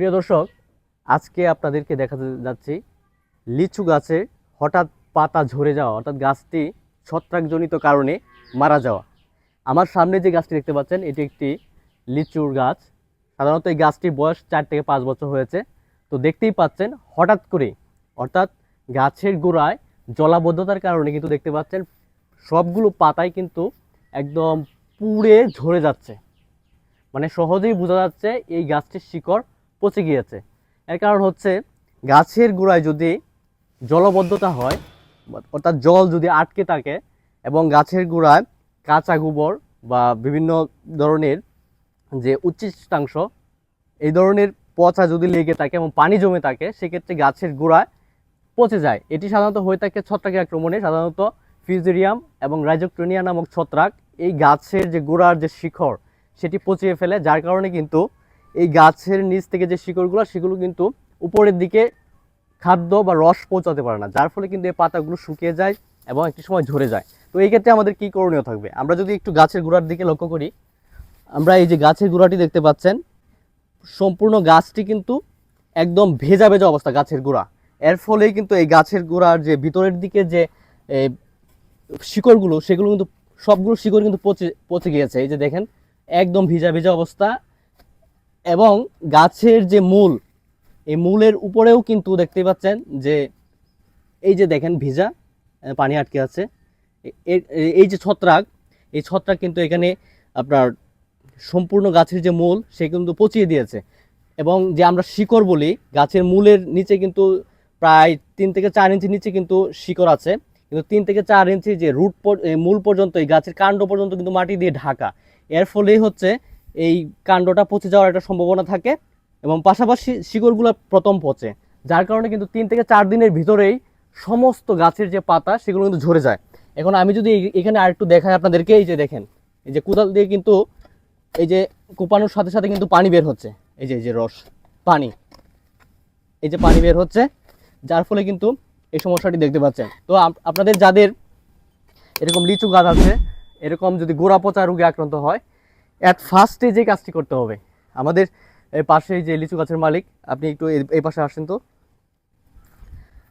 প্রিয় দর্শক, আজকে আপনাদেরকে দেখাতে যাচ্ছি লিচু গাছে হঠাৎ পাতা ঝরে যাওয়া, অর্থাৎ গাছটি ছত্রাকজনিত কারণে মারা যাওয়া। আমার সামনে যে গাছটি দেখতে পাচ্ছেন, এটি একটি লিচুর গাছ। সাধারণত এই গাছটির বয়স চার থেকে পাঁচ বছর হয়েছে। তো দেখতেই পাচ্ছেন, হঠাৎ করে, অর্থাৎ গাছের গোড়ায় জলাবদ্ধতার কারণে কিন্তু দেখতে পাচ্ছেন, সবগুলো পাতাই কিন্তু একদম পুড়ে ঝরে যাচ্ছে। মানে সহজেই বোঝা যাচ্ছে এই গাছটির শিকড় পচে গিয়েছে। এর কারণ হচ্ছে গাছের গোড়ায় যদি জলবদ্ধতা হয়, অর্থাৎ জল যদি আটকে থাকে এবং গাছের গোড়ায় কাঁচা গোবর বা বিভিন্ন ধরনের যে উচ্ছিষ্টাংশ, এই ধরনের পচা যদি লেগে থাকে এবং পানি জমে থাকে, সেক্ষেত্রে গাছের গোড়ায় পচে যায়। এটি সাধারণত হয়ে থাকে ছত্রাকের আক্রমণে, সাধারণত ফিউজেরিয়াম এবং রাইজোক্টোনিয়া নামক ছত্রাক এই গাছের যে গোড়ার যে শিখর, সেটি পচিয়ে ফেলে, যার কারণে কিন্তু এই গাছের নিচ থেকে যে শিকড়গুলো, সেগুলো কিন্তু উপরের দিকে খাদ্য বা রস পৌঁছাতে পারে না, যার ফলে কিন্তু এই পাতাগুলো শুকিয়ে যায় এবং একটি সময় ঝরে যায়। তো এই ক্ষেত্রে আমাদের কি করণীয় থাকবে? আমরা যদি একটু গাছের গোড়ার দিকে লক্ষ্য করি, আমরা এই যে গাছের গোড়াটি দেখতে পাচ্ছেন, সম্পূর্ণ গাছটি কিন্তু একদম ভেজা ভেজা অবস্থা গাছের গোড়া। এর ফলেই কিন্তু এই গাছের গোড়ার যে ভিতরের দিকে যে শিকড়গুলো, সেগুলো কিন্তু সবগুলো শিকড় কিন্তু পচে পচে গিয়েছে। এই যে দেখেন, একদম ভিজা ভিজা অবস্থা এবং গাছের যে মূল, এই মূলের উপরেও কিন্তু দেখতে পাচ্ছেন যে এই যে দেখেন ভিজা পানি আটকে আছে। এই যে ছত্রাক, এই ছত্রাক কিন্তু এখানে আপনার সম্পূর্ণ গাছের যে মূল, সে কিন্তু পচিয়ে দিয়েছে। এবং যে আমরা শিকড় বলি, গাছের মূলের নিচে কিন্তু প্রায় তিন থেকে চার ইঞ্চি নিচে কিন্তু শিকড় আছে। কিন্তু তিন থেকে চার ইঞ্চি যে রুট মূল পর্যন্ত, এই গাছের কাণ্ড পর্যন্ত কিন্তু মাটি দিয়ে ঢাকা। এর ফলেই হচ্ছে এই কাণ্ডটা পচে যাওয়ার একটা সম্ভাবনা থাকে এবং পাশাপাশি শিকড়গুলো প্রথম পচে, যার কারণে কিন্তু তিন থেকে চার দিনের ভিতরেই সমস্ত গাছের যে পাতা সেগুলো কিন্তু ঝরে যায়। এখন আমি যদি এখানে আর একটু দেখাই আপনাদেরকে, এই যে দেখেন, এই যে কোদাল দিয়ে কিন্তু এই যে কোপানোর সাথে সাথে কিন্তু পানি বের হচ্ছে। এই যে এই যে রস, পানি, এই যে পানি বের হচ্ছে, যার ফলে কিন্তু এই সমস্যাটি দেখতে পাচ্ছেন। তো আপ- আপনাদের যাদের এরকম লিচু গাছ আছে, এরকম যদি গোড়া পচা রোগে আক্রান্ত হয় অ্যাট ফার্স্টে যে কাজটি করতে হবে আমাদের পাশে যে লিচু গাছের মালিক আপনি একটু এই- পাশে আসেন তো।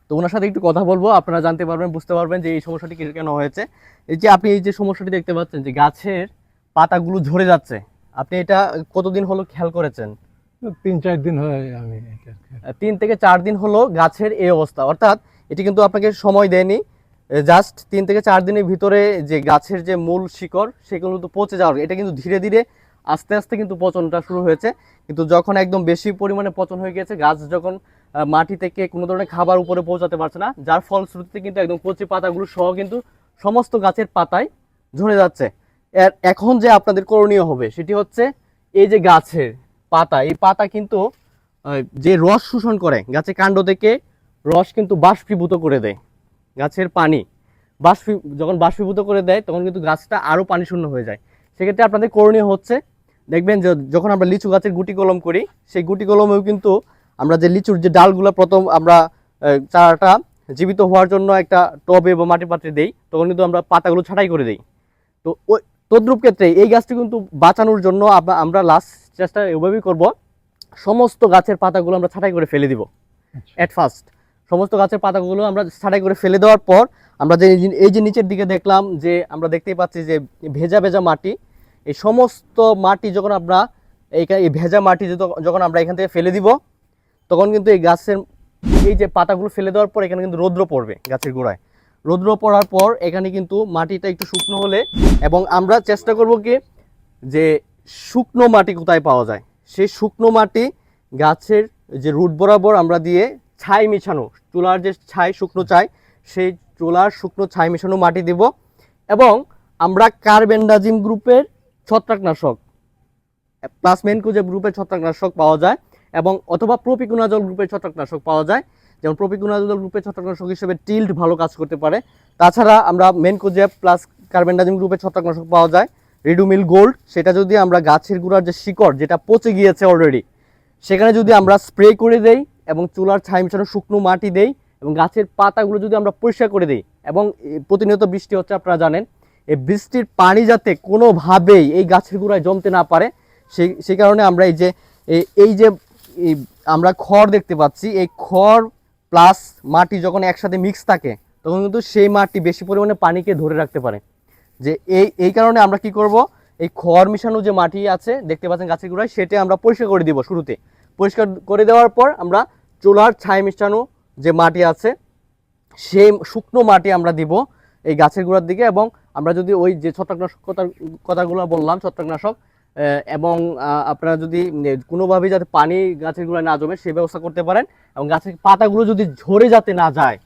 তো ওনার সাথে একটু কথা বলব আপনারা জানতে পারবেন বুঝতে পারবেন যে এই সমস্যাটি কেন হয়েছে। এই যে আপনি এই যে সমস্যাটি দেখতে পাচ্ছেন যে গাছের পাতাগুলো ঝরে যাচ্ছে আপনি এটা কতদিন হলো খেয়াল করেছেন? তিন চার দিন হয় আমি তিন থেকে চার দিন হলো গাছের এই অবস্থা। অর্থাৎ এটি কিন্তু আপনাকে সময় দেয়নি জাস্ট তিন থেকে চার দিনের ভিতরে যে গাছের যে মূল শিকড়, সেগুলো কিন্তু পচে যাওয়ার এটা কিন্তু ধীরে ধীরে আস্তে আস্তে কিন্তু পচনটা শুরু হয়েছে। কিন্তু যখন একদম বেশি পরিমাণে পচন হয়ে গেছে গাছ যখন মাটি থেকে কোনো ধরনের খাবার উপরে পৌঁছাতে পারছে না, যার ফলশ্রুতিতে কিন্তু একদম কচি পাতাগুলো সহ কিন্তু সমস্ত গাছের পাতায় ঝরে যাচ্ছে। এখন যে আপনাদের করণীয় হবে, সেটি হচ্ছে এই যে গাছের পাতা, এই পাতা কিন্তু যে রস শোষণ করে গাছের কাণ্ড থেকে রস কিন্তু বাষ্পীভূত করে দেয়। গাছের পানি বাষ্পী যখন বাষ্পীভূত করে দেয় তখন কিন্তু গাছটা আরও পানি শূন্য হয়ে যায়। সেক্ষেত্রে আপনাদের করণীয় হচ্ছে দেখবেন যে যখন আমরা লিচু গাছের গুটি কলম করি সেই গুটি কলমেও কিন্তু আমরা যে লিচুর যে ডালগুলো প্রথম আমরা চারাটা জীবিত হওয়ার জন্য একটা টবে বা মাটির পাত্রে দেই তখন কিন্তু আমরা পাতাগুলো ছাঁটাই করে দেই। তো ওই তদ্রূপ ক্ষেত্রে এই গাছটি কিন্তু বাঁচানোর জন্য আমরা লাস্ট চেষ্টা এভাবেই করব সমস্ত গাছের পাতাগুলো আমরা ছাঁটাই করে ফেলে দিব। আচ্ছা। অ্যাট ফার্স্ট সমস্ত গাছের পাতাগুলো আমরা ছাঁটাই করে ফেলে দেওয়ার পর আমরা যে এই যে- নিচের দিকে দেখলাম যে আমরা দেখতেই পাচ্ছি যে ভেজা ভেজা মাটি, এই সমস্ত মাটি যখন আমরা এইখানে এই ভেজা মাটি যখন আমরা এখান থেকে ফেলে দিব, তখন কিন্তু এই গাছের এই যে পাতাগুলো ফেলে দেওয়ার পর এখানে কিন্তু রৌদ্র পড়বে গাছের গোড়ায়। রৌদ্র পড়ার পর এখানে কিন্তু মাটিটা একটু শুকনো হলে এবং আমরা চেষ্টা করব কি যে শুকনো মাটি কোথায় পাওয়া যায়? সেই শুকনো মাটি গাছের যে রুট বরাবর আমরা দিয়ে ছাই মিশানো, চুলার যে ছাই শুকনো ছাই, সেই চুলার শুকনো ছাই মেশানো মাটি দেব এবং আমরা কার্বেন্ডাজিম গ্রুপের ছত্রাকনাশক, প্লাস মেনকো যে গ্রুপের ছত্রাকনাশক পাওয়া যায় এবং অথবা প্রপিকুনাজল গ্রুপের ছত্রাকনাশক পাওয়া যায়। যেমন প্রপিকুনাজল গ্রুপের ছত্রাকনাশক হিসেবে টিল্ড ভালো কাজ করতে পারে। তাছাড়া আমরা মেনকোজেব প্লাস কার্বেন্ডাজিম গ্রুপের ছত্রাকনাশক পাওয়া যায়। রিডুমিল গোল্ড, সেটা যদি আমরা গাছের গুঁড়ার যে শিকড়, যেটা পচে গিয়েছে অলরেডি সেখানে যদি আমরা স্প্রে করে দেই এবং চুলার ছাই মিশানো শুকনো মাটি দেই এবং গাছের পাতাগুলো যদি আমরা পরিষ্কার করে দিই এবং প্রতিনিয়ত বৃষ্টি হচ্ছে আপনারা জানেন এই বৃষ্টির পানি যাতে কোনোভাবেই এই গাছের গুঁড়ায় জমতে না পারে সেই সেই কারণে আমরা এই যে এই- যে আমরা খড় দেখতে পাচ্ছি, এই খড় প্লাস মাটি যখন একসাথে মিক্স থাকে, তখন কিন্তু সেই মাটি বেশি পরিমাণে পানিকে ধরে রাখতে পারে। যে এই এই কারণে আমরা কি করব, এই খড় মিশানো যে মাটি আছে, দেখতে পাচ্ছেন গাছের গোড়ায়, সেটা আমরা পরিষ্কার করে দিব শুরুতে। পরিষ্কার করে দেওয়ার পর আমরা চুলার ছাই মিশানো যে মাটি আছে সেই শুকনো মাটি আমরা দিব এই গাছের গোড়ার দিকে এবং আমরা যদি ওই যে ছত্রাকনাশক কথা কথাগুলো বললাম ছত্রাকনাশক এবং আপনারা যদি কোনোভাবে যাতে পানি গাছের গোড়ায় না জমে সেই ব্যবস্থা করতে পারেন এবং গাছের পাতাগুলো যদি ঝরে যাতে না যায়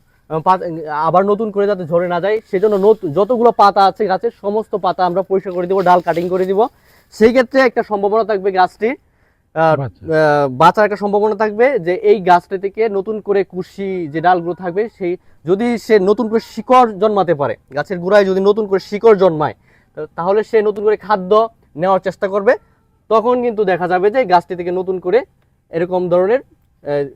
আবার নতুন করে যাতে ঝরে না যায় সেজন্য নতুন যতগুলো পাতা আছে গাছের সমস্ত পাতা আমরা পরিষ্কার করে দিব ডাল কাটিং করে দিব। সেই ক্ষেত্রে একটা সম্ভাবনা থাকবে গাছটি আহ, বাঁচার। বাঁচার একটা সম্ভাবনা থাকবে যে এই গাছটা থেকে নতুন করে কুশি যে ডালগুলো থাকবে সেই যদি সে নতুন করে শিকড় জন্মাতে পারে গাছের গোড়ায় যদি নতুন করে শিকড় জন্মায় তাহলে সে নতুন করে খাদ্য নেওয়ার চেষ্টা করবে। তখন কিন্তু দেখা যাবে যে গাছটি থেকে নতুন করে এরকম ধরনের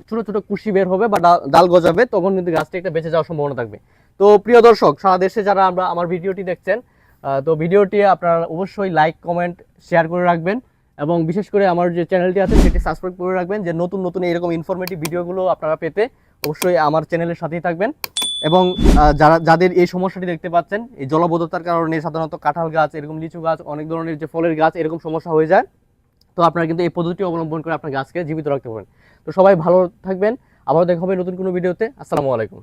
ছোট ছোট কুশি বের হবে বা ডাল- ডাল গজাবে তখন কিন্তু গাছটি একটা বেঁচে যাওয়ার সম্ভাবনা থাকবে। তো প্রিয় দর্শক সারা দেশে যারা আমরা আমার ভিডিওটি দেখছেন তো ভিডিওটি আপনারা অবশ্যই লাইক কমেন্ট শেয়ার করে রাখবেন। এবং বিশেষ করে আমার যে চ্যানেলটি আছে, সেটি সাবস্ক্রাইব করে রাখবেন। যে নতুন নতুন এরকম ইনফরমেটিভ ভিডিওগুলো আপনারা পেতে অবশ্যই আমার চ্যানেলের সাথেই থাকবেন। এবং যারা, যাদের এই সমস্যাটি দেখতে পাচ্ছেন, এই জলবদ্ধতার কারণে সাধারণত কাঁঠাল গাছ, এরকম লিচু গাছ, অনেক ধরনের যে ফলের গাছ, এরকম সমস্যা হয়ে যায়। তো আপনারা কিন্তু এই পদ্ধতি অবলম্বন করে আপনার গাছকে জীবিত রাখতে পারেন। তো সবাই ভালো থাকবেন। আবার দেখা হবে নতুন কোনো ভিডিওতে। আসসালামু আলাইকুম।